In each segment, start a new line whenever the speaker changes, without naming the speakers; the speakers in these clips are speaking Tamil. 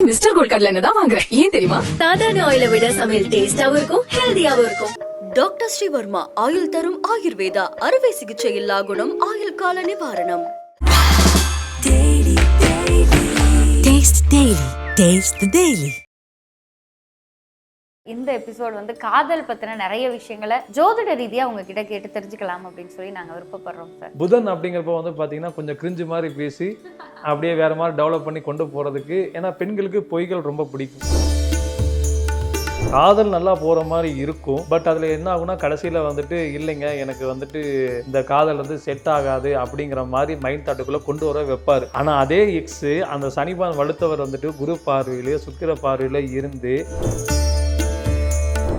மிஸ்டர் கோல்ட் கடல தான் வாங்குறேன் ஏன் தெரியுமா?
சாதாரண ஆயிலை விட சமையல் டேஸ்டாவும் இருக்கும் ஹெல்தியாவும் இருக்கும். டாக்டர் ஸ்ரீவர்மா ஆயுள் தரும் ஆயுர்வேதா அறுவை சிகிச்சை இல்லா குணம் ஆயுள் கால நிவாரணம்.
Taste
இந்த எபிசோட் வந்து காதல் பத்தின நிறைய விஷயங்களை ஜோதிட ரீதியா உங்ககிட்ட கேட்டு தெரிஞ்சுக்கலாம் அப்படின்னு சொல்லி நாங்க விருப்பப்படுறோம் சார்
புதன் அப்படிங்கிறப்ப வந்து பார்த்தீங்கன்னா கொஞ்சம் கிரிஞ்சு மாதிரி பேசி அப்படியே வேற மாதிரி டெவலப் பண்ணி கொண்டு போகிறதுக்கு ஏன்னா பெண்களுக்கு பொய்கள் ரொம்ப பிடிக்கும். காதல் நல்லா போகிற மாதிரி இருக்கும். பட் அதில் என்ன ஆகுனா கடைசியில் வந்துட்டு இல்லைங்க எனக்கு வந்துட்டு இந்த காதல் வந்து செட் ஆகாது அப்படிங்கிற மாதிரி மைண்ட் தாட்டுக்குள்ளே கொண்டு வர வைப்பார். ஆனால் அதே எக்ஸு அந்த சனிபான் வலுத்தவர் வந்துட்டு குரு பார்வையிலேயே சுக்கிர பார்வையில் இருந்து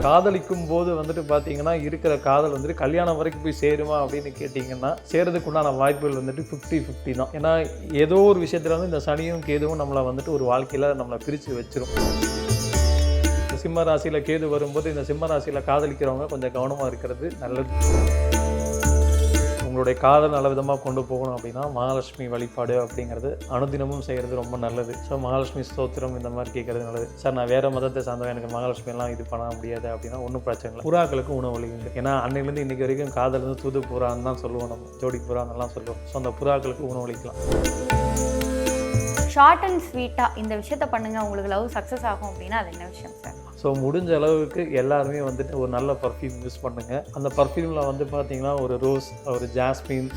காதலிக்கும் போது வந்துட்டு பார்த்தீங்கன்னா இருக்கிற காதல் வந்துட்டு கல்யாணம் வரைக்கும் போய் சேருமா அப்படின்னு கேட்டிங்கன்னா சேரதுக்கு உண்டான வாய்ப்புகள் வந்துட்டு ஃபிஃப்டி ஃபிஃப்டி தான். ஏன்னா ஏதோ ஒரு விஷயத்தில் வந்து இந்த சனியும் கேதுவும் நம்மளை வந்துட்டு ஒரு வாழ்க்கையில் நம்மளை பிரித்து வச்சிரும். இந்த சிம்ம ராசியில் கேது வரும்போது இந்த சிம்ம ராசியில் காதலிக்கிறவங்க கொஞ்சம் கவனமாக இருக்கிறது நல்லது. உங்களுடைய காதல் நல்ல விதமாக கொண்டு போகணும் அப்படின்னா மகாலட்சுமி வழிபாடு அப்படிங்கிறது அனுதினமும் செய்கிறது ரொம்ப நல்லது. ஸோ மகாலட்சுமி ஸ்தோத்திரம் இந்த மாதிரி கேட்கறது நல்லது. சார் நான் வேறு மதத்தை சார்ந்தவன் எனக்கு மகாலட்சுமி எல்லாம் இது பண்ண முடியாது அப்படின்னா ஒன்றும் பிரச்சனை இல்லை. புறாக்களுக்கு உணவளிங்க ஏன்னா அன்னையிலேருந்து இன்னைக்கு வரைக்கும் காதலேருந்து தூது புறான்னு தான் சொல்லுவோம் நம்ம. ஜோடி புறான்னெல்லாம் சொல்லுவோம். ஸோ அந்த புறாக்களுக்கு உணவளிக்கலாம்
ஷார்ட் அண்ட் ஸ்வீட்டா இந்த விஷயத்த பண்ணுங்க உங்களுக்கு லவ் சக்சஸ் ஆகும் அப்படின்னா அது என்ன விஷயம் சார்
ஸோ முடிஞ்ச அளவுக்கு எல்லாருமே வந்துட்டு ஒரு நல்ல பர்ஃப்யூம் யூஸ் பண்ணுங்கள் அந்த பர்ஃப்யூமில் வந்து பார்த்தீங்கன்னா ஒரு ரோஸ் ஒரு ஜாஸ்மின்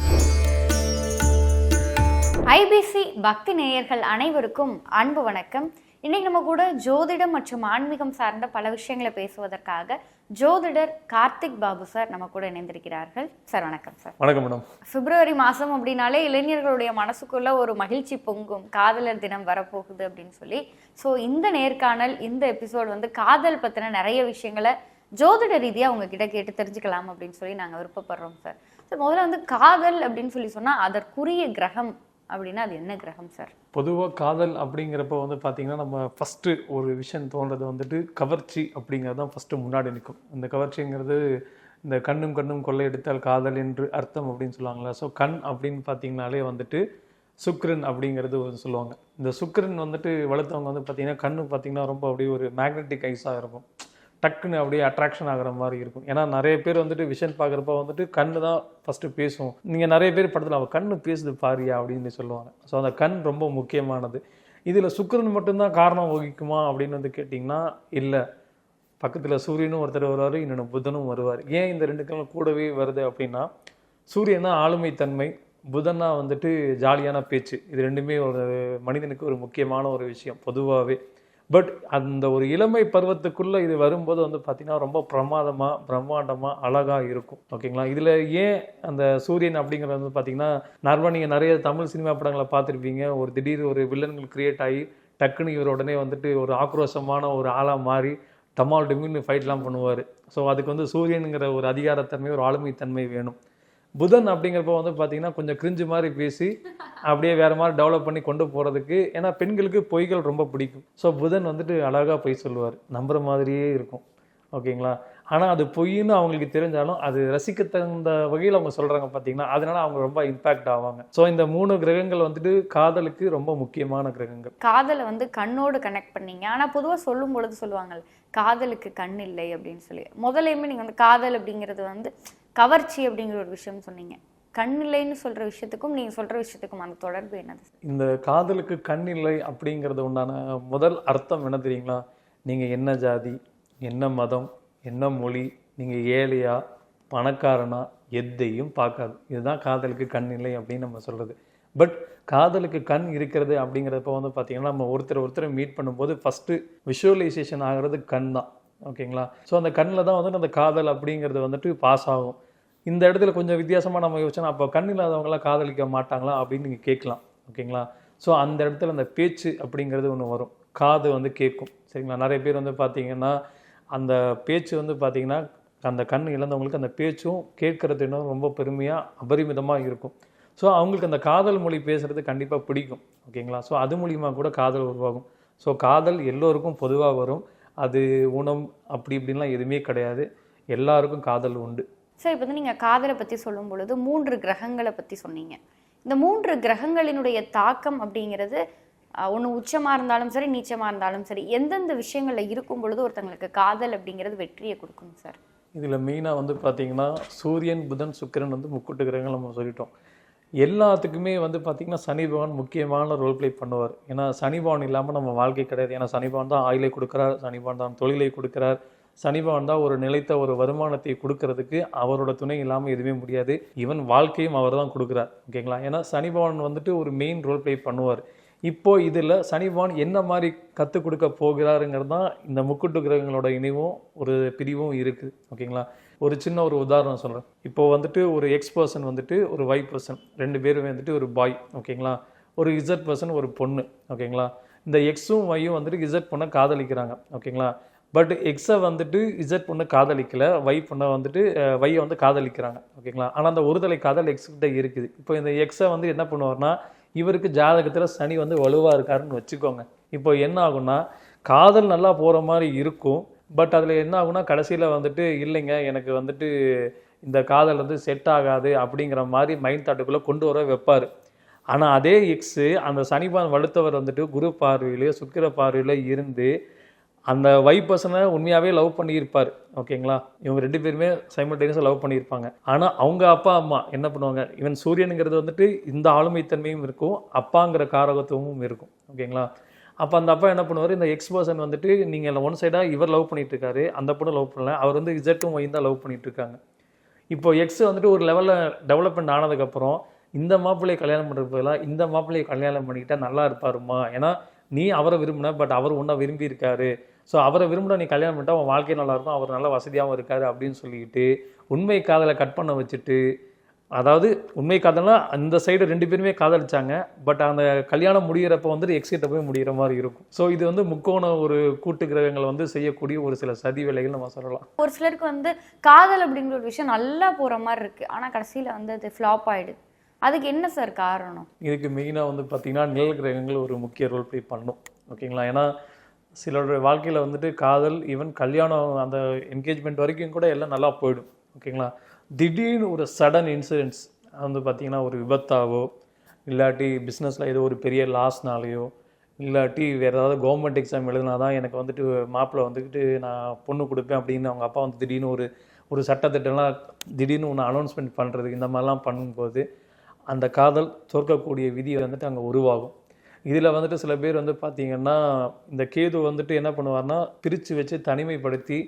ஐபிசி பக்தி நேயர்கள் அனைவருக்கும் அன்பு வணக்கம். இன்னைக்கு நம்ம கூட ஜோதிடம் மற்றும் ஆன்மீகம் சார்ந்த பல விஷயங்களை பேசுவதற்காக ஜோதிடர் கார்த்திக் பாபு சார் நம்ம கூட இணைந்திருக்கிறார்கள். சார் வணக்கம் சார்.
வணக்கம் மேடம்.
பிப்ரவரி மாதம் அப்படின்னாலே இளைஞர்களுடைய மனசுக்குள்ள ஒரு மகிழ்ச்சி பொங்கும். காதலர் தினம் வரப்போகுது அப்படின்னு சொல்லி. ஸோ இந்த நேர்காணல் இந்த எபிசோட் வந்து காதல் பற்றின நிறைய விஷயங்களை ஜோதிட ரீதியாக உங்ககிட்ட கேட்டு தெரிஞ்சுக்கலாம் அப்படின்னு சொல்லி நாங்கள் விருப்பப்படுறோம் சார். சார் முதல்ல வந்து காதல் அப்படின்னு சொல்லி சொன்னால் அதற்குரிய கிரகம் அப்படின்னா அது என்ன கிரகம் சார்
பொதுவாக காதல் அப்படிங்கிறப்ப வந்து பார்த்தீங்கன்னா நம்ம ஃபஸ்ட்டு ஒரு விஷயம் தோன்றது வந்துட்டு கவர்ச்சி அப்படிங்கிறது தான் ஃபஸ்ட்டு முன்னாடி நிற்கும். இந்த கவர்ச்சிங்கிறது இந்த கண்ணும் கண்ணும் கொள்ளையடித்தால் காதல் என்று அர்த்தம் அப்படின்னு சொல்லுவாங்களா ஸோ கண் அப்படின்னு பார்த்தீங்கனாலே வந்துட்டு சுக்ரன் அப்படிங்கிறது சொல்லுவாங்க. இந்த சுக்ரன் வந்துட்டு வளர்த்தவங்க வந்து பார்த்தீங்கன்னா கண்ணு பார்த்தீங்கன்னா ரொம்ப அப்படியே ஒரு மேக்னெட்டிக் ஐஸாக இருக்கும். டக்குன்னு அப்படியே அட்ராக்ஷன் ஆகிற மாதிரி இருக்கும். ஏன்னா நிறைய பேர் வந்துட்டு விஷன் பார்க்குறப்ப வந்துட்டு கண்ணு தான் ஃபஸ்ட்டு பேசும் நீங்கள் நிறைய பேர் படத்தில் அவள் கண்ணு பேசுது பாரியா? அப்படின்னு சொல்லுவாங்க. ஸோ அந்த கண் ரொம்ப முக்கியமானது. இதில் சுக்கரன் மட்டும்தான் காரணம் வகிக்குமா அப்படின்னு வந்து கேட்டிங்கன்னா இல்லை. பக்கத்தில் சூரியனும் ஒருத்தர் வருவார் இன்னொன்று புதனும் வருவார். ஏன் இந்த ரெண்டு கிழமை கூடவே வருது அப்படின்னா சூரியன் தான் ஆளுமைத்தன்மை புதனா வந்துட்டு ஜாலியான பேச்சு. இது ரெண்டுமே ஒரு மனிதனுக்கு ஒரு முக்கியமான ஒரு விஷயம் பொதுவாகவே பட் அந்த ஒரு இளமை பருவத்துக்குள்ளே இது வரும்போது வந்து பார்த்திங்கன்னா ரொம்ப பிரமாதமாக பிரம்மாண்டமாக அழகாக இருக்கும். ஓகேங்களா? இதில் ஏன் அந்த சூரியன் அப்படிங்கிறது வந்து பார்த்திங்கன்னா நார்மலாக நீங்கள் நிறைய தமிழ் சினிமா படங்களை பார்த்துருப்பீங்க. ஒரு திடீர் ஒரு வில்லன்கள் கிரியேட் ஆகி டக்குன்னு இவர் உடனே வந்துட்டு ஒரு ஆக்ரோஷமான ஒரு ஆளாக மாறி டமால் டிமின்னு ஃபைட்லாம் பண்ணுவார். ஸோ அதுக்கு வந்து சூரியனுங்கிற ஒரு அதிகாரத்தன்மை ஒரு ஆளுமைத்தன்மை வேணும். புதன் அப்படிங்கிறப்ப வந்து பார்த்தீங்கன்னா கொஞ்சம் கிரிஞ்சு மாதிரி பேசி அப்படியே வேறு மாதிரி டெவலப் பண்ணி கொண்டு போகிறதுக்கு ஏன்னா பெண்களுக்கு பொய்கள் ரொம்ப பிடிக்கும். ஸோ புதன் வந்துட்டு அழகாக பொய் சொல்லுவார். நம்புற மாதிரியே இருக்கும். ஓகேங்களா? ஆனால் அது பொய்ன்னு அவங்களுக்கு தெரிஞ்சாலும் அது ரசிக்க தகுந்த வகையில் அவங்க சொல்கிறாங்க பார்த்தீங்கன்னா அதனால அவங்க ரொம்ப இம்பாக்ட் ஆவாங்க. ஸோ இந்த மூணு கிரகங்கள் வந்துட்டு காதலுக்கு ரொம்ப முக்கியமான கிரகங்கள்.
காதலை வந்து கண்ணோடு கனெக்ட் பண்ணீங்க. ஆனால் பொதுவாக சொல்லும் பொழுது சொல்லுவாங்க காதலுக்கு கண் இல்லை அப்படின்னு சொல்லி. முதலையுமே நீங்கள் வந்து காதல் அப்படிங்கிறது வந்து கவர்ச்சி அப்படிங்கிற ஒரு விஷயம் சொன்னீங்க. கண் இல்லைன்னு சொல்கிற விஷயத்துக்கும் நீங்கள் சொல்கிற விஷயத்துக்கும் அந்த தொடர்பு என்னது?
இந்த காதலுக்கு கண் இல்லை அப்படிங்கிறது உண்டான முதல் அர்த்தம் என்ன தெரியுங்களா? நீங்கள் என்ன ஜாதி என்ன மதம் என்ன மொழி நீங்கள் ஏழையா பணக்காரனா எதையும் பார்க்காது. இதுதான் காதலுக்கு கண் இல்லை அப்படின்னு நம்ம சொல்கிறது பட் காதலுக்கு கண் இருக்கிறது அப்படிங்கிறப்ப வந்து பார்த்திங்கன்னா நம்ம ஒருத்தர் ஒருத்தர் மீட் பண்ணும்போது ஃபஸ்ட்டு விஷுவலைசேஷன் ஆகிறது கண் தான். ஓகேங்களா? ஸோ அந்த கண்ணில் தான் வந்துட்டு அந்த காதல் அப்படிங்கிறது வந்துட்டு பாஸ் ஆகும். இந்த இடத்துல கொஞ்சம் வித்தியாசமாக நம்ம யோசிச்சோன்னா அப்போ கண் இல்லாதவங்களாம் காதலிக்க மாட்டாங்களா அப்படின்னு நீங்கள் கேட்கலாம். ஓகேங்களா? ஸோ அந்த இடத்துல அந்த பேச்சு அப்படிங்கிறது ஒன்று வரும். காது வந்து கேட்கும். சரிங்களா? நிறைய பேர் வந்து பார்த்தீங்கன்னா அந்த பேச்சு வந்து பார்த்திங்கன்னா அந்த கண் இழந்தவங்களுக்கு அந்த பேச்சும் கேட்குறது இன்னும் ரொம்ப பெருமையாக அபரிமிதமாக இருக்கும். ஸோ அவங்களுக்கு அந்த காதல் மொழி பேசுகிறது கண்டிப்பாக பிடிக்கும். ஓகேங்களா? ஸோ அது மூலிமா கூட காதல் உருவாகும். ஸோ காதல் எல்லோருக்கும் பொதுவாக வரும். அது ஊனம் அப்படி இப்படின்லாம் எதுவுமே கிடையாது. எல்லாருக்கும் காதல் உண்டு.
சார் இப்போ வந்து நீங்கள் காதலை பற்றி சொல்லும் பொழுது மூன்று கிரகங்களை பற்றி சொன்னீங்க. இந்த மூன்று கிரகங்களினுடைய தாக்கம் அப்படிங்கிறது ஒன்று உச்சமாக இருந்தாலும் சரி நீச்சமாக இருந்தாலும் சரி எந்தெந்த விஷயங்களில் இருக்கும் பொழுது ஒருத்தங்களுக்கு காதல் அப்படிங்கிறது வெற்றியை கொடுக்கும் சார்?
இதில் மெயினாக வந்து பார்த்தீங்கன்னா சூரியன் புதன் சுக்கிரன் வந்து முக்கூட்டு கிரகங்கள் நம்ம சொல்லிட்டோம். எல்லாத்துக்குமே வந்து பார்த்திங்கன்னா சனி பகவான் முக்கியமான ரோல் ப்ளே பண்ணுவார். ஏன்னா சனி பகவான் இல்லாமல் நம்ம வாழ்க்கை கிடையாது. ஏன்னா சனி பகவான் தான் ஆயிலை கொடுக்குறார் சனி பகவான் தான் தொழிலை கொடுக்குறார். சனி பகவான் தான் ஒரு நிலைத்த ஒரு வருமானத்தை கொடுக்கறதுக்கு அவரோட துணை இல்லாமல் எதுவுமே முடியாது. ஈவன் வாழ்க்கையும் அவர் தான் கொடுக்குறார். ஓகேங்களா ஏன்னா சனி பகவான் வந்துட்டு ஒரு மெயின் ரோல் ப்ளே பண்ணுவார். இப்போ இதில் சனி பகவான் என்ன மாதிரி கற்றுக் கொடுக்க போகிறாருங்கிறது தான் இந்த முக்குட்டு கிரகங்களோட இணைவும் ஒரு பிரிவும் இருக்குது ஓகேங்களா ஒரு சின்ன ஒரு உதாரணம் சொல்கிறேன் இப்போ வந்துட்டு ஒரு எக்ஸ் பர்சன் வந்துட்டு ஒரு ஒய் பர்சன் ரெண்டு பேரும் வந்துட்டு ஒரு பாய் ஓகேங்களா ஒரு இசட் பர்சன் ஒரு பொண்ணு ஓகேங்களா இந்த எக்ஸும் ஒய்யும் வந்துட்டு இசட் பொண்ணை காதலிக்கிறாங்க ஓகேங்களா பட் எக்ஸை வந்துட்டு இசட் பொண்ணு காதலிக்கலை ஒய் பொண்ணை வந்துட்டு ஒய்யை வந்து காதலிக்கிறாங்க ஓகேங்களா ஆனால் அந்த ஒருதலை காதல் எக்ஸ்கிட்ட இருக்குது. இப்போ இந்த எக்ஸை வந்து என்ன பண்ணுவார்னா இவருக்கு ஜாதகத்தில் சனி வந்து வலுவாக இருக்காருன்னு வச்சுக்கோங்க. இப்போ என்ன ஆகும்னா காதல் நல்லா போகிற மாதிரி இருக்கும் பட் அதில் என்ன ஆகுனா கடைசியில் வந்துட்டு இல்லைங்க எனக்கு வந்துட்டு இந்த காதல் வந்து செட் ஆகாது அப்படிங்கிற மாதிரி மைண்ட் தாட்டுக்குள்ளே கொண்டு வர வைப்பார். ஆனால் அதே எக்ஸு அந்த சனிபான் வலுத்தவர் வந்துட்டு குரு பார்வையில சுக்கிர பார்வையில் இருந்து அந்த வைப் பர்சனை உண்மையாகவே லவ் பண்ணியிருப்பார். ஓகேங்களா? இவங்க ரெண்டு பேருமே சைமல்டேனியஸாக லவ் பண்ணியிருப்பாங்க. ஆனால் அவங்க அப்பா அம்மா என்ன பண்ணுவாங்க? இவன் சூரியனுங்கிறது வந்துட்டு இந்த ஆளுமைத்தன்மையும் இருக்கும் அப்பாங்கிற காரகத்துவமும் இருக்கும். ஓகேங்களா? அப்போ அந்த அப்பா என்ன பண்ணுவார்? இந்த எக்ஸ் பர்சன் வந்துட்டு நீங்கள் ஒன் சைடாக இவர் லவ் பண்ணிட்டு இருக்காரு அந்த பொண்ணு லவ் பண்ணல. அவர் வந்து இசட்டும் ஒய் தான் லவ் பண்ணிட்டு இருக்காங்க இப்போ எக்ஸ் வந்துட்டு ஒரு லெவலில் டெவலப்மெண்ட் ஆனதுக்கப்புறம் இந்த மாப்பிள்ளையை கல்யாணம் பண்ணுறது பதிலாக இந்த மாப்பிள்ளையை கல்யாணம் பண்ணிக்கிட்டா நல்லா இருப்பாருமா? ஏன்னா நீ அவரை விரும்பின பட் அவர் உன்னை விரும்பி இருக்காரு ஸோ அவரை விரும்பின நீ கல்யாணம் பண்ணிட்டா அவன் வாழ்க்கை நல்லா இருக்கும் அவர் நல்ல வசதியாகவும் இருக்காரு அப்படின்னு சொல்லிக்கிட்டு உண்மை காதலை கட் பண்ண வச்சுட்டு அதாவது உண்மை காதல்னா அந்த சைடு ரெண்டு பேருமே காதலிச்சாங்க பட் அந்த கல்யாணம் முடிகிறப்ப வந்து எக்ஸிட்ட போய் முடிகிற மாதிரி இருக்கும். ஸோ இது வந்து முக்கோண ஒரு கூட்டு கிரகங்கள் வந்து செய்யக்கூடிய ஒரு சில சதி வேலைகள் நம்ம சொல்லலாம்.
ஒரு சிலருக்கு வந்து காதல் அப்படிங்கிற ஒரு விஷயம் நல்லா போகிற மாதிரி இருக்குது ஆனால் கடைசியில் வந்து அது ஃப்ளாப் ஆயிடுது. அதுக்கு என்ன சார் காரணம்?
இதுக்கு மெயினாக வந்து பார்த்திங்கன்னா நிழல் கிரகங்கள் ஒரு முக்கிய ரோல் ப்ளே பண்ணும். ஓகேங்களா ஏன்னா சிலருடைய வாழ்க்கையில் வந்துட்டு காதல் ஈவன் கல்யாணம் அந்த என்கேஜ்மெண்ட் வரைக்கும் கூட எல்லாம் நல்லா போயிடும். ஓகேங்களா திடீர்னு ஒரு சடன் இன்சிடென்ட்ஸ் வந்து பார்த்திங்கன்னா ஒரு விபத்தாவோ இல்லாட்டி பிஸ்னஸில் ஏதோ ஒரு பெரிய லாஸ்னாலேயோ இல்லாட்டி வேறு ஏதாவது கவர்மெண்ட் எக்ஸாம் எழுதினா தான் எனக்கு வந்துட்டு மாப்பிள்ளை வந்துக்கிட்டு நான் பொண்ணு கொடுப்பேன் அப்படின்னு அவங்க அப்பா வந்து திடீர்னு ஒரு ஒரு சட்டத்திட்டம்லாம் திடீர்னு ஒன்று அனௌன்ஸ்மெண்ட் பண்ணுறது இந்த மாதிரிலாம் பண்ணும்போது அந்த காதல் தோற்கக்கூடிய விதி வந்துட்டு அங்கே உருவாகும். இதில் வந்துட்டு சில பேர் வந்து பார்த்திங்கன்னா இந்த கேது வந்துட்டு என்ன பண்ணுவார்னா பிரித்து வச்சு தனிமைப்படுத்தி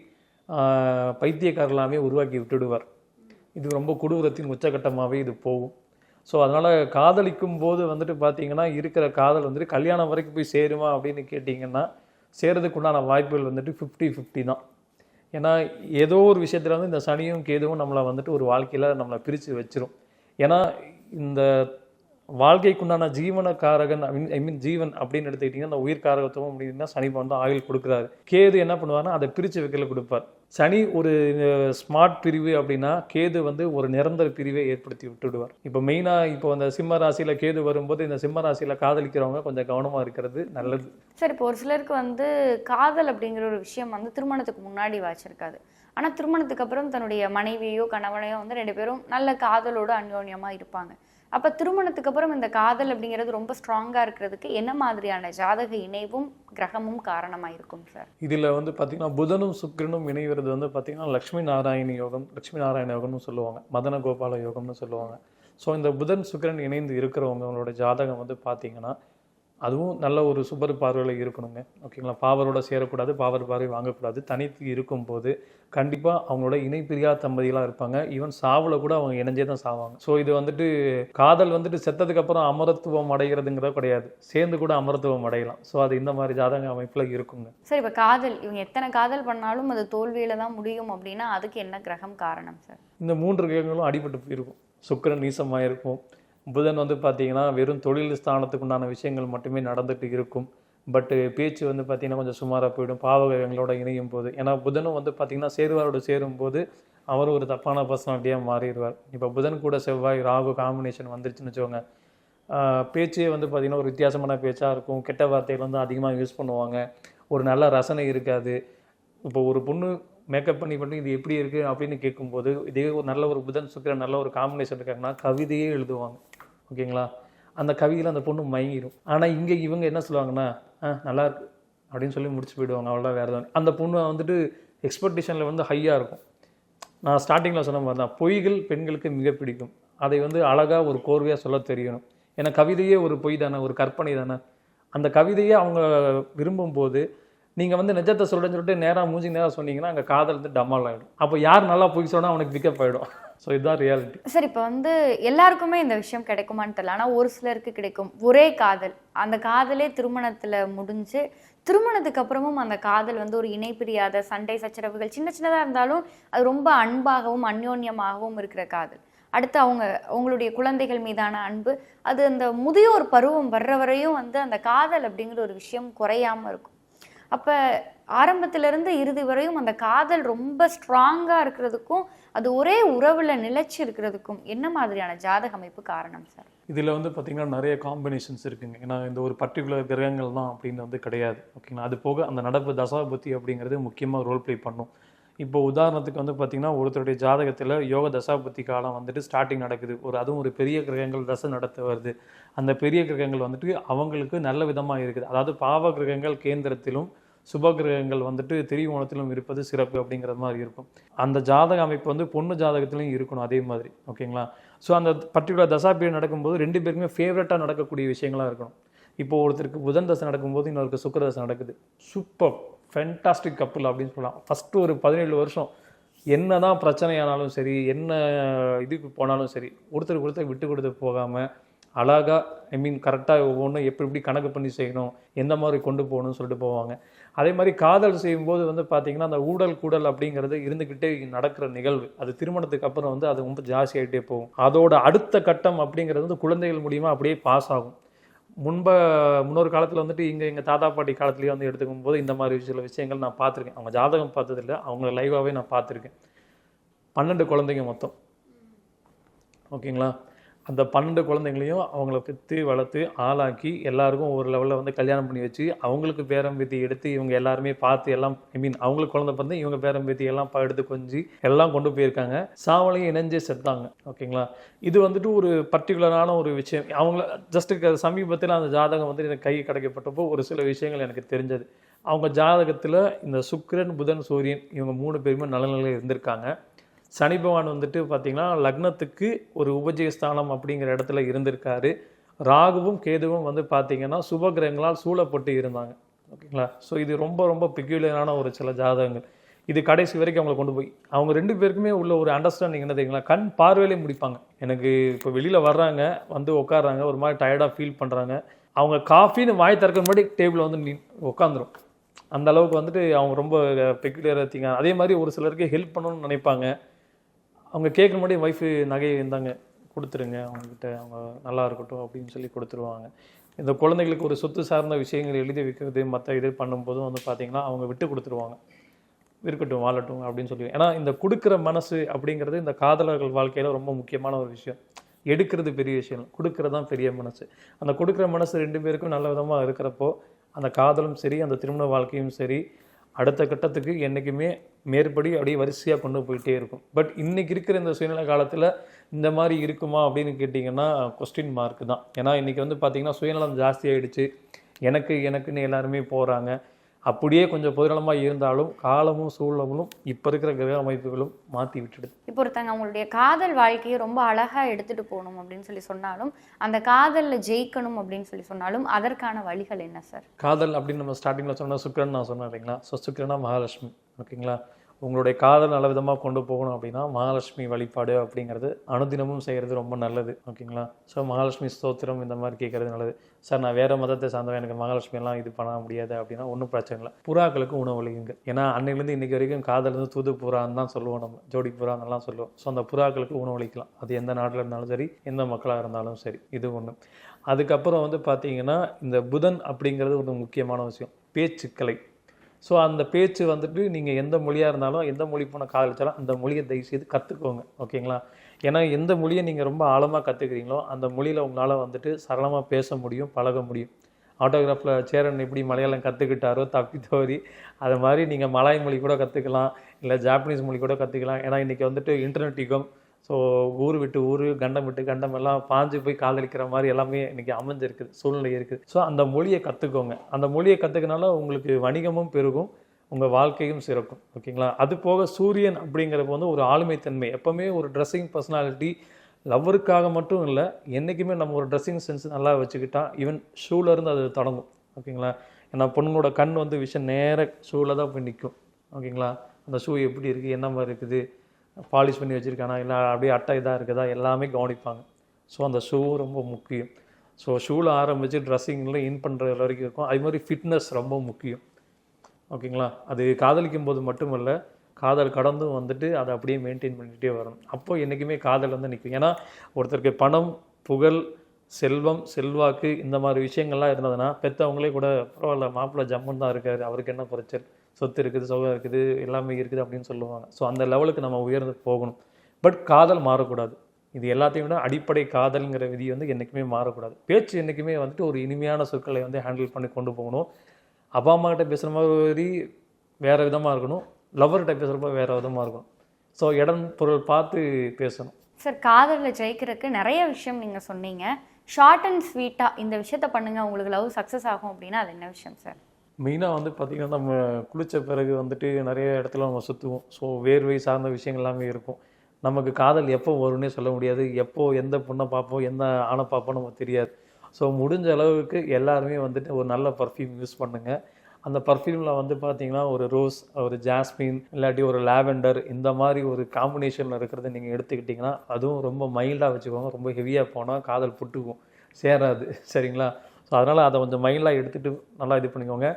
ஆஹ், பைத்தியக்காரலாமே உருவாக்கி விட்டுடுவார். இது ரொம்ப கொடூரத்தின் உச்சகட்டமாகவே இது போகும். ஸோ அதனால் காதலிக்கும் போது வந்துட்டு பார்த்தீங்கன்னா இருக்கிற காதல் வந்துட்டு கல்யாணம் வரைக்கும் போய் சேருமா அப்படின்னு கேட்டிங்கன்னா சேரதுக்கு உண்டான வாய்ப்புகள் வந்துட்டு ஃபிஃப்டி ஃபிஃப்டி தான். ஏன்னா ஏதோ ஒரு விஷயத்தில் வந்து இந்த சனியும் கேதுவும் நம்மளை வந்துட்டு ஒரு வாழ்க்கையில் நம்மளை பிரித்து வச்சிரும். ஏன்னா இந்த வாழ்க்கைக்குண்டான ஜீவன காரகன் ஐ மீன் ஜீவன் அப்படின்னு எடுத்துக்கிட்டிங்கன்னா அந்த உயிர் காரகத்துவம் அப்படின்னா சனி வந்து ஆயுள் கொடுக்குறாரு. கேது என்ன பண்ணுவாருன்னா அதை பிரித்து வைக்கல கொடுப்பார். சனி ஒரு ஸ்மார்ட் பிரிவு அப்படின்னா கேது வந்து ஒரு நிரந்தர பிரிவை ஏற்படுத்தி விட்டுடுவார். இப்போ மெயினாக இப்போ அந்த சிம்ம ராசியில் கேது வரும்போது இந்த சிம்ம ராசியில் காதலிக்கிறவங்க கொஞ்சம் கவனமாக இருக்கிறது நல்லது.
சார் இப்போ ஒரு சிலருக்கு வந்து காதல் அப்படிங்கிற ஒரு விஷயம் வந்து திருமணத்துக்கு முன்னாடி வாய்ச்சிருக்காது. ஆனால் திருமணத்துக்கு அப்புறம் தன்னுடைய மனைவியோ கணவனையோ வந்து ரெண்டு பேரும் நல்ல காதலோடு அந்யோன்யமாக இருப்பாங்க. அப்போ திருமணத்துக்கு அப்புறம் இந்த காதல் அப்படிங்கிறது ரொம்ப ஸ்ட்ராங்காக இருக்கிறதுக்கு என்ன மாதிரியான ஜாதக இணைவும் கிரகமும் காரணமாக இருக்கும் சார்
இதில் வந்து பார்த்திங்கன்னா புதனும் சுக்கிரனும் இணைவிறது வந்து பார்த்திங்கன்னா லக்ஷ்மி நாராயண யோகம் லக்ஷ்மி நாராயண யோகம்னு சொல்லுவாங்க. மதன கோபால யோகம்னு சொல்லுவாங்க. ஸோ இந்த புதன் சுக்கிரன் இணைந்து இருக்கிறவங்களோட ஜாதகம் வந்து பார்த்திங்கன்னா அதுவும் நல்ல ஒரு சுபர் பார்வையில் இருக்கணுங்க. ஓகேங்களா? பாவரோட சேரக்கூடாது பாவர் பார்வை வாங்கக்கூடாது. தனித்து இருக்கும்போது கண்டிப்பாக அவங்களோட இணைப்பிரியா தம்பதிகளாக இருப்பாங்க. ஈவன் சாவில் கூட அவங்க இணைஞ்சே தான் சாவாங்க. ஸோ இது வந்துட்டு காதல் வந்துட்டு செத்ததுக்கு அப்புறம் அமரத்துவம் அடைகிறதுங்கிறது கிடையாது. சேர்ந்து கூட அமரத்துவம் அடையலாம். ஸோ அது இந்த மாதிரி ஜாதக அமைப்பில் இருக்குங்க.
சார் இப்போ காதல் இவங்க எத்தனை காதல் பண்ணாலும் அது தோல்வியில தான் முடியும் அப்படின்னா அதுக்கு என்ன கிரகம் காரணம் சார்
இந்த மூன்று கிரகங்களும் அடிபட்டு போயிருக்கும். சுக்கிரன் நீசமாக இருக்கும் புதன் வந்து பார்த்தீங்கன்னா வெறும் தொழில் ஸ்தானத்துக்கு உண்டான விஷயங்கள் மட்டுமே நடந்துட்டு இருக்கும். பட்டு பேச்சு வந்து பார்த்தீங்கன்னா கொஞ்சம் சுமாராக போயிடும். பாவகங்களோட இணையும் போது. ஏன்னா புதனும் வந்து பார்த்தீங்கன்னா சேருவாரோடு சேரும்போது அவர் ஒரு தப்பான பர்சனாலிட்டியாக மாறிடுவார். இப்போ புதன் கூட செவ்வாய் ராகு காம்பினேஷன் வந்துருச்சுன்னு வச்சுக்கோங்க. பேச்சே வந்து பார்த்திங்கன்னா ஒரு வித்தியாசமான பேச்சாக இருக்கும். கெட்ட வார்த்தைகள் வந்து அதிகமாக யூஸ் பண்ணுவாங்க. ஒரு நல்ல ரசனை இருக்காது. இப்போ ஒரு பொண்ணு மேக்கப் பண்ணி பண்ணி இது எப்படி இருக்குது அப்படின்னு கேட்கும்போது இதே ஒரு நல்ல ஒரு புதன் சுக்கிரன் நல்ல ஒரு காம்பினேஷன் இருக்காங்கன்னா கவிதையே எழுதுவாங்க. ஓகேங்களா? அந்த கவிதையில் அந்த பொண்ணு மயங்கிடும் ஆனால் இங்கே இவங்க என்ன சொல்லுவாங்கன்னா ஆ நல்லா இருக்கு அப்படின்னு சொல்லி முடிச்சு போயிடுவாங்க. அவ்வளோதான் வேறு தான் அந்த பொண்ணு வந்துட்டு எக்ஸ்பெக்டேஷனில் வந்து ஹையாக இருக்கும். நான் ஸ்டார்டிங்கில் சொன்ன மாதிரி தான் பொய்கள் பெண்களுக்கு மிக பிடிக்கும். அதை வந்து அழகாக ஒரு கோர்வையாக சொல்ல தெரியணும். ஏன்னா கவிதையே ஒரு பொய் தானே ஒரு கற்பனை தானே. அந்த கவிதையை அவங்க விரும்பும்போது நீங்கள் வந்து நிஜத்தை சொல்கிறேன்னு சொல்லிட்டு நேராக மூஞ்சி நேராக சொன்னீங்கன்னா அங்கே காதல் வந்து டமால் ஆகிடும் அப்போ யார் நல்லா பொய் சொன்னால் அவனுக்கு பிக்கப் ஆகிடும் ஸோ இதுதான் ரியாலிட்டி
சார் இப்போ வந்து எல்லாருக்குமே இந்த விஷயம் கிடைக்குமான்னு தெரியல. ஆனால் ஒரு சிலருக்கு கிடைக்கும். ஒரே காதல். அந்த காதலே திருமணத்தில் முடிஞ்சு திருமணத்துக்கு அப்புறமும் அந்த காதல் வந்து ஒரு இணைப்பிரியாத சண்டை சச்சரவுகள் சின்ன சின்னதாக இருந்தாலும் அது ரொம்ப அன்பாகவும் அந்யோன்யமாகவும் இருக்கிற காதல். அடுத்து அவங்க அவங்களுடைய குழந்தைகள் மீதான அன்பு. அது அந்த முதியோர் பருவம் வர்ற வரையும் வந்து அந்த காதல் அப்படிங்கிற ஒரு விஷயம் குறையாம இருக்கும். அப்போ ஆரம்பத்திலிருந்து இறுதி வரையும் அந்த காதல் ரொம்ப ஸ்ட்ராங்காக இருக்கிறதுக்கும் அது ஒரே உறவில் நிலைச்சு இருக்கிறதுக்கும் என்ன மாதிரியான ஜாதக அமைப்பு காரணம் சார்?
இதில் வந்து பார்த்திங்கன்னா நிறைய காம்பினேஷன்ஸ் இருக்குங்க. ஏன்னா இந்த ஒரு பர்டிகுலர் கிரகங்கள் தான் அப்படின்னு வந்து கிடையாது. ஓகேங்களா அது போக அந்த நடப்பு தசாபுத்தி அப்படிங்கிறது முக்கியமாக ரோல் ப்ளே பண்ணும். இப்போ உதாரணத்துக்கு வந்து பார்த்திங்கன்னா ஒருத்தருடைய ஜாதகத்தில் யோக தசாபுத்தி காலம் வந்துட்டு ஸ்டார்டிங் நடக்குது. ஒரு அதுவும் ஒரு பெரிய கிரகங்கள் தசை நடத்த வருது. அந்த பெரிய கிரகங்கள் வந்துட்டு அவங்களுக்கு நல்ல விதமாக இருக்குது. அதாவது பாவ கிரகங்கள் கேந்திரத்திலும் சுப கிரகங்கள் வந்துட்டு திரிகோணத்திலும் இருப்பது சிறப்பு அப்படிங்கிற மாதிரி இருக்கும். அந்த ஜாதக அமைப்பு வந்து பொண்ணு ஜாதகத்திலையும் இருக்கணும் அதே மாதிரி ஓகேங்களா? ஸோ அந்த பர்டிகுலர் தசா பீரியட் நடக்கும்போது ரெண்டு பேருக்குமே ஃபேவரட்டாக நடக்கக்கூடிய விஷயங்களா இருக்கணும். இப்போ ஒருத்தருக்கு புதன் தசை நடக்கும்போது இன்னொருக்கு சுக்கர தசை நடக்குது. சூப்பர் ஃபென்டாஸ்டிக் கப்புள் அப்படின்னு சொல்லலாம். ஃபஸ்ட்டு ஒரு பதினேழு வருஷம். என்ன தான் பிரச்சனையானாலும் சரி என்ன இதுக்கு போனாலும் சரி ஒருத்தருக்கு ஒருத்தர் விட்டு கொடுத்து போகாமல் அழகாக ஐ மீன் கரெக்டாக ஒவ்வொன்றும் எப்படி எப்படி கணக்கு பண்ணி செய்யணும் எந்த மாதிரி கொண்டு போகணும்னு சொல்லிட்டு போவாங்க. அதே மாதிரி காதல் செய்யும்போது வந்து பார்த்திங்கன்னா அந்த ஊடல் கூடல் அப்படிங்கிறது இருந்துக்கிட்டே நடக்கிற நிகழ்வு. அது திருமணத்துக்கு அப்புறம் வந்து அது ரொம்ப ஜாஸ்தியாகிட்டே போகும். அதோட அடுத்த கட்டம் அப்படிங்கிறது வந்து குழந்தைகள் மூலிமா அப்படியே பாஸ் ஆகும். முன்ப முன்னொரு காலத்தில் வந்துட்டு இங்கே எங்கள் தாத்தா பாட்டி காலத்துலேயே வந்து எடுத்துக்கும் போது இந்த மாதிரி சில விஷயங்கள் நான் பார்த்துருக்கேன் அவங்க ஜாதகம் பார்த்ததில்ல அவங்கள லைவாகவே நான் பார்த்துருக்கேன் பன்னெண்டு குழந்தைங்க மொத்தம். ஓகேங்களா? அந்த பன்னெண்டு குழந்தைங்களையும் அவங்கள பெற்று வளர்த்து ஆளாக்கி எல்லாருக்கும் ஒரு லெவலில் வந்து கல்யாணம் பண்ணி வச்சு அவங்களுக்கு பேரம் பேத்தி எடுத்து இவங்க எல்லாருமே பார்த்து எல்லாம் ஐ மீன் அவங்களுக்கு குழந்தை பிறந்து இவங்க பேரம் பேத்தி எல்லாம் எடுத்து கொஞ்சி எல்லாம் கொண்டு போயிருக்காங்க. சாவலையும் இணைஞ்சே செத்தாங்க ஓகேங்களா? இது வந்துட்டு ஒரு பர்டிகுலரான ஒரு விஷயம். அவங்கள ஜஸ்ட்டு சமீபத்தில் அந்த ஜாதகம் வந்து எனக்கு கை கிடைக்கப்பட்டப்போ ஒரு சில விஷயங்கள் எனக்கு தெரிஞ்சது. அவங்க ஜாதகத்தில் இந்த சுக்கிரன் புதன் சூரியன் இவங்க மூணு பேருமே நல்ல நிலையில் இருந்திருக்காங்க. சனி பகவான் வந்துட்டு பார்த்தீங்கன்னா லக்னத்துக்கு ஒரு உபஜயஸ்தானம் அப்படிங்கிற இடத்துல இருந்திருக்காரு. ராகுவும் கேதுவும் வந்து பார்த்திங்கன்னா சுப கிரகங்களால் சூழப்பட்டு இருந்தாங்க. ஓகேங்களா? ஸோ இது ரொம்ப ரொம்ப பிக்யூலரான ஒரு சில ஜாதகங்கள். இது கடைசி வரைக்கும் அவங்களை கொண்டு போய் அவங்க ரெண்டு பேருக்குமே உள்ள ஒரு அண்டர்ஸ்டாண்டிங் என்ன தெரியுங்களா? கண் பார்வையிலே முடிப்பாங்க. எனக்கு இப்போ வெளியில் வர்றாங்க வந்து உட்காடுறாங்க ஒரு மாதிரி டயர்டாக ஃபீல் பண்ணுறாங்க அவங்க காஃபின்னு வாய் திறக்கிற முன்னாடி டேபிளில் வந்து நீ உட்காந்துரும் அந்த அளவுக்கு வந்துட்டு அவங்க ரொம்ப பெக்யூலராக இருந்தீங்க அதே மாதிரி ஒரு சிலருக்கு ஹெல்ப் பண்ணணும்னு நினைப்பாங்க. அவங்க கேட்குற முன்னாடி ஒய்ஃபு நகையை இருந்தாங்க கொடுத்துருங்க அவங்கக்கிட்ட அவங்க நல்லா இருக்கட்டும் அப்படின்னு சொல்லி கொடுத்துருவாங்க. இந்த குழந்தைகளுக்கு ஒரு சொத்து சார்ந்த விஷயங்கள் எழுதி வைக்கிறது மற்ற இது பண்ணும்போதும் வந்து பார்த்திங்கன்னா அவங்க விட்டு கொடுத்துருவாங்க. இருக்கட்டும் வாழட்டும் அப்படின்னு சொல்லி. ஏன்னா இந்த கொடுக்குற மனசு அப்படிங்கிறது இந்த காதலர்கள் வாழ்க்கையில் ரொம்ப முக்கியமான ஒரு விஷயம். எடுக்கிறது பெரிய விஷயம் இல்லை. கொடுக்கறது தான் பெரிய மனசு. அந்த கொடுக்குற மனசு ரெண்டு பேருக்கும் நல்ல விதமாக இருக்கிறப்போ அந்த காதலும் சரி அந்த திருமண வாழ்க்கையும் சரி அடுத்த கட்டத்துக்கு என்றைக்குமே மேற்படி அப்படியே வரிசையாக கொண்டு போயிட்டே இருக்கும். பட் இன்றைக்கி இருக்கிற இந்த சுயநல காலத்தில் இந்த மாதிரி இருக்குமா அப்படின்னு கேட்டிங்கன்னா கொஸ்டின் மார்க் தான். ஏன்னா இன்றைக்கி வந்து பார்த்திங்கன்னா சுயநலம் ஜாஸ்தி ஆகிடுச்சு எனக்கு எனக்குன்னு எல்லாருமே போகிறாங்க அப்படியே கொஞ்சம் பொதுநலமாக இருந்தாலும் காலமும் சூழலும் இப்போ இருக்கிற கிரக அமைப்புகளும் மாற்றி விட்டுடுது.
இப்போ ஒருத்தங்க அவங்களுடைய காதல் வாழ்க்கையை ரொம்ப அழகா எடுத்துட்டு போகணும் அப்படின்னு சொல்லி சொன்னாலும் அந்த காதல்ல ஜெயிக்கணும் அப்படின்னு சொல்லி சொன்னாலும் அதற்கான வழிகள் என்ன சார்?
காதல் அப்படின்னு நம்ம ஸ்டார்டிங்கில் சொன்ன சுக்கிரன் நான் சொன்னேன் இல்லைங்களா? ஸோ சுக்கிரனா மகாலட்சுமி. ஓகேங்களா? உங்களுடைய காதல் நல்ல விதமாக கொண்டு போகணும் அப்படின்னா மகாலட்சுமி வழிபாடு அப்படிங்கிறது அனுதினமும் செய்கிறது ரொம்ப நல்லது. ஓகேங்களா? ஸோ மகாலட்சுமி ஸ்தோத்திரம் இந்த மாதிரி கேட்கறது நல்லது. சார் நான் வேறு மதத்தை சார்ந்தவன். எனக்கு மகாலட்சுமியெல்லாம் இது பண்ண முடியாது அப்படின்னா ஒன்றும் பிரச்சனை இல்லை. புறாக்களுக்கு உணவளிங்க ஏன்னா அன்னையிலேருந்து இன்றைக்கி வரைக்கும் காதல் வந்து தூது புறான்னு தான் சொல்லுவோம் நம்ம. ஜோடி புறான்னெல்லாம் சொல்லுவோம். ஸோ அந்த புறாக்களுக்கு உணவளிக்கலாம் அது எந்த நாட்டில் இருந்தாலும் சரி எந்த மக்களாக இருந்தாலும் சரி. இது ஒன்று அதுக்கப்புறம் வந்து பார்த்தீங்கன்னா இந்த புதன் அப்படிங்கிறது ஒரு முக்கியமான விஷயம். பேச்சுக்கலை. ஸோ அந்த பேச்சு வந்துட்டு நீங்கள் எந்த மொழியாக இருந்தாலும் எந்த மொழி போன காதலிச்சாலும் அந்த மொழியை தயவுசெய்து கற்றுக்கோங்க ஓகேங்களா? ஏன்னா எந்த மொழியை நீங்கள் ரொம்ப ஆழமாக கற்றுக்கிறீங்களோ அந்த மொழியில் உங்களால் வந்துட்டு சரளமாக பேச முடியும் பழக முடியும். ஆட்டோகிராஃபில் சேரன் எப்படி மலையாளம் கற்றுக்கிட்டாரோ தப்பி தவறி அது மாதிரி நீங்கள் மலாய் மொழி கூட கற்றுக்கலாம் இல்லை ஜாப்பனீஸ் மொழி கூட கற்றுக்கலாம் ஏன்னா இன்றைக்கி வந்துட்டு இன்டர்நெட் யுகம் ஸோ ஊர் விட்டு ஊர் கண்டம் விட்டு கண்டம் எல்லாம் பாஞ்சு போய் காதலிக்கிற மாதிரி எல்லாமே இன்றைக்கி அமைஞ்சிருக்குது சூழ்நிலை இருக்குது ஸோ அந்த மொழியை கற்றுக்கோங்க அந்த மொழியை கற்றுக்கனால உங்களுக்கு வணிகமும் பெருகும் உங்கள் வாழ்க்கையும் சிறக்கும். ஓகேங்களா? அது போக சூரியன் அப்படிங்கிறப்ப வந்து ஒரு ஆளுமைத்தன்மை. எப்போவுமே ஒரு ட்ரெஸ்ஸிங் பர்சனாலிட்டி லவ்வருக்காக மட்டும் இல்லை என்றைக்குமே நம்ம ஒரு ட்ரெஸ்ஸிங் சென்ஸ் நல்லா வச்சுக்கிட்டா ஈவன் ஷூலேருந்து அது தொடங்கும். ஓகேங்களா? ஏன்னா பொண்ணுங்களோட கண் வந்து விஷயம் நேர ஷூவில் தான் போய் நிற்கும் ஓகேங்களா? அந்த ஷூ எப்படி இருக்குது என்ன மாதிரி இருக்குது? பாலிஷ் பண்ணி வச்சுருக்கானா? இல்லை அப்படியே அட்டை இதாக இருக்குதா? எல்லாமே கவனிப்பாங்க. ஸோ அந்த ஷூ ரொம்ப முக்கியம். ஸோ ஷூவில் ஆரம்பித்து ட்ரெஸ்ஸிங்கில் இன் பண்ணுற வரைக்கும் இருக்கும். அது மாதிரி ஃபிட்னஸ் ரொம்ப முக்கியம். ஓகேங்களா? அது காதலிக்கும் போது மட்டுமல்ல காதல் கடந்தும் வந்துட்டு அதை அப்படியே மெயின்டைன் பண்ணிகிட்டே வரணும். அப்போ என்றைக்குமே காதல் வந்து நிற்கும் ஏன்னா ஒருத்தருக்கு பணம் புகழ் செல்வம் செல்வாக்கு இந்த மாதிரி விஷயங்கள்லாம் இருந்ததுன்னா பெற்றவங்களே கூட பரவாயில்ல மாப்பிள்ளை ஜம்முன்னு தான் இருக்கார். அவருக்கு என்ன குறைச்சல்? சொத்து இருக்குது சுகம் இருக்குது எல்லாமே இருக்குது அப்படின்னு சொல்லுவாங்க. ஸோ அந்த லெவலுக்கு நம்ம உயர்ந்து போகணும். பட் காதல் மாறக்கூடாது. இது எல்லாத்தையும் விட அடிப்படை காதல்ங்கிற விதி வந்து என்றைக்குமே மாறக்கூடாது. பேச்சு என்றைக்குமே வந்துட்டு ஒரு இனிமையான சொற்களை வந்து ஹேண்டில் பண்ணி கொண்டு போகணும். அப்பா அம்மாக்கிட்ட பேசுகிற மாதிரி வேறு விதமாக இருக்கணும். லவ்வர்கிட்ட பேசுகிறப்ப வேறு விதமாக இருக்கணும். ஸோ இடம் பொருள் பார்த்து பேசணும்.
சார் காதலில் ஜெயிக்கிறதுக்கு நிறைய விஷயம் நீங்கள் சொன்னீங்க. ஷார்ட் அண்ட் ஸ்வீட்டாக இந்த விஷயத்த பண்ணுங்கள் உங்களுக்கு லவ் சக்ஸஸ் ஆகும் அப்படின்னா அது என்ன விஷயம் சார்
மெயினாக வந்து பார்த்திங்கன்னா நம்ம குளித்த பிறகு வந்துட்டு நிறைய இடத்துல நம்ம சுற்றுவோம் ஸோ வேர்வை சார்ந்த விஷயங்கள் எல்லாமே இருக்கும். நமக்கு காதல் எப்போ வரும்னே சொல்ல முடியாது. எப்போ எந்த பொண்ணை பார்ப்போம் எந்த ஆணை பார்ப்போம் நமக்கு தெரியாது. ஸோ முடிஞ்ச அளவுக்கு எல்லாருமே வந்துட்டு ஒரு நல்ல பர்ஃப்யூம் யூஸ் பண்ணுங்கள் அந்த பர்ஃப்யூமில் வந்து பார்த்திங்கன்னா ஒரு ரோஸ் ஒரு ஜாஸ்மின் இல்லாட்டி ஒரு லாவெண்டர் இந்த மாதிரி ஒரு காம்பினேஷனில் இருக்கிறத நீங்கள் எடுத்துக்கிட்டிங்கன்னா அதுவும் ரொம்ப மைல்டாக வச்சுக்கோங்க. ரொம்ப ஹெவியாக போனால் காதல் புட்டுக்கும். சேராது. சரிங்களா? ஸோ அதனால் அதை கொஞ்சம் மைண்டெலாம் எடுத்துகிட்டு நல்லா இது பண்ணிக்கோங்க.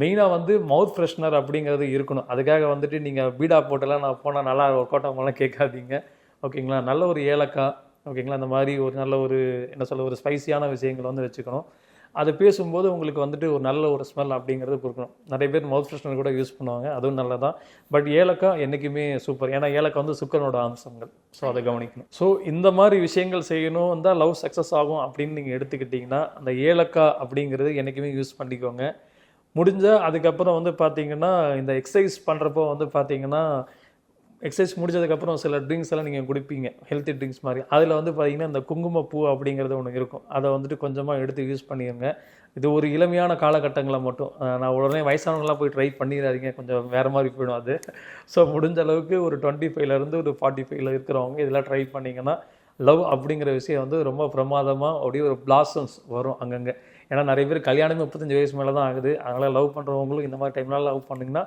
மெயினாக வந்து மவுத் ஃப்ரெஷ்னர் அப்படிங்கிறது இருக்கணும். அதுக்காக வந்துட்டு நீங்கள் பீடா போட்டெல்லாம் நான் போனால் நல்லா ஒர்க் அவுட் கேட்காதீங்க. ஓகேங்களா? நல்ல ஒரு ஏலக்காய் ஓகேங்களா? அந்த மாதிரி ஒரு நல்ல ஒரு என்ன சொல்ல ஒரு ஸ்பைசியான விஷயங்களை வந்து வச்சுக்கணும். அது பேசும்போது உங்களுக்கு வந்துட்டு ஒரு நல்ல ஒரு ஸ்மெல் அப்படிங்கிறது கொடுக்கணும். நிறைய பேர் மவுத் ஃப்ரெஷ்னர் கூட யூஸ் பண்ணுவாங்க. அதுவும் நல்லதான் பட் ஏலக்காய் என்றைக்குமே சூப்பர் ஏன்னா ஏலக்காய் வந்து சுக்கரனோட அம்சங்கள். ஸோ அதை கவனிக்கணும். ஸோ இந்த மாதிரி விஷயங்கள் செய்யணும் தான் லவ் சக்ஸஸ் ஆகும் அப்படின்னு நீங்கள் எடுத்துக்கிட்டிங்கன்னா அந்த ஏலக்காய் அப்படிங்கிறது என்றைக்குமே யூஸ் பண்ணிக்கோங்க. முடிஞ்சால் அதுக்கப்புறம் வந்து பார்த்தீங்கன்னா இந்த எக்ஸசைஸ் பண்ணுறப்போ வந்து பார்த்தீங்கன்னா எக்ஸசைஸ் முடிச்சதுக்கப்புறம் சில ட்ரிங்க்ஸ் எல்லாம் நீங்கள் குடிப்பீங்க. ஹெல்த்தி ட்ரிங்க்ஸ் மாதிரி. அதில் வந்து பார்த்தீங்கன்னா இந்த குங்குமப்பூ அப்படிங்கிறது ஒன்று இருக்கும். அதை வந்துட்டு கொஞ்சமாக எடுத்து யூஸ் பண்ணிடுங்க இது ஒரு இளமையான காலகட்டங்களில் மட்டும். நான் உடனே வயசானவங்களாம் போய் ட்ரை பண்ணிடாதீங்க. கொஞ்சம் வேறு மாதிரி போயிடும் அது. ஸோ முடிஞ்ச அளவுக்கு ஒரு டுவெண்ட்டி ஃபைவ்லேருந்து ஒரு ஃபார்ட்டி ஃபைவ்ல இருக்கிறவங்க இதெல்லாம் ட்ரை பண்ணிங்கன்னா லவ் அப்படிங்கிற விஷயம் வந்து ரொம்ப பிரமாதமாக அப்படியே ஒரு பிளாசம்ஸ் வரும் அங்கங்கே. ஏன்னா நிறைய பேர் கல்யாணமே முப்பத்தஞ்சு வயசு மேலே தான் ஆகுது. அதனால் லவ் பண்ணுறவங்களும் இந்த மாதிரி டைம்லாம் லவ் பண்ணிங்கன்னா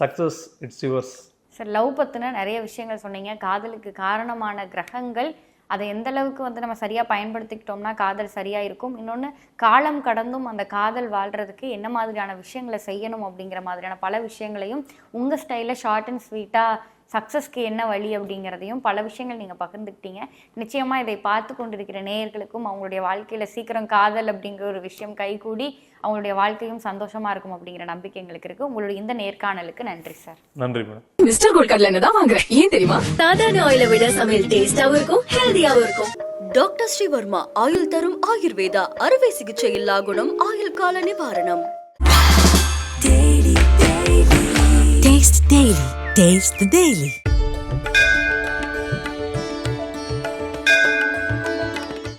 success it's yours
sir love பற்றின நிறைய விஷயங்கள் சொன்னீங்க. காதலுக்கு காரணமான கிரகங்கள் அதை எந்த அளவுக்கு வந்து நம்ம சரியாக பயன்படுத்திக்கிட்டோம்னா காதல் சரியாக இருக்கும். இன்னொன்று காலம் கடந்தும் அந்த காதல் வாழ்கிறதுக்கு என்ன மாதிரியான விஷயங்களை செய்யணும் அப்படிங்கிற மாதிரியான பல விஷயங்களையும் உங்கள் ஸ்டைலில் ஷார்ட் அண்ட் ஸ்வீட்டாக சக்ஸஸ்க்கு என்ன வழி அப்படிங்கிறதையும் பல விஷயங்கள் நீங்கள் பகிர்ந்துக்கிட்டீங்க. நிச்சயமாக இதை பார்த்து கொண்டிருக்கிற நேயர்களுக்கும் அவங்களுடைய வாழ்க்கையில் சீக்கிரம் காதல் அப்படிங்கிற ஒரு விஷயம் கைகூடி அவங்களுடைய வாழ்க்கையும் சந்தோஷமாக இருக்கும் அப்படிங்கிற நம்பிக்கை எங்களுக்கு இருக்குது உங்களுடைய இந்த நேர்காணலுக்கு நன்றி சார்.
நன்றி மேடம்.
மிஸ்டர் கோல்ட் கடலை தான் வாங்குறேன் ஏன் தெரியுமா?
சாதாரண ஆயிலை விட சமையல் டேஸ்டாவும் இருக்கும் ஹெல்தியாவும் இருக்கும். டாக்டர் ஸ்ரீவர்மா ஆயுள் தரும் ஆயுர்வேதா அறுவை சிகிச்சை இல்லா குணம் ஆயுள் கால நிவாரணம்.
Daily. Taste the Daily.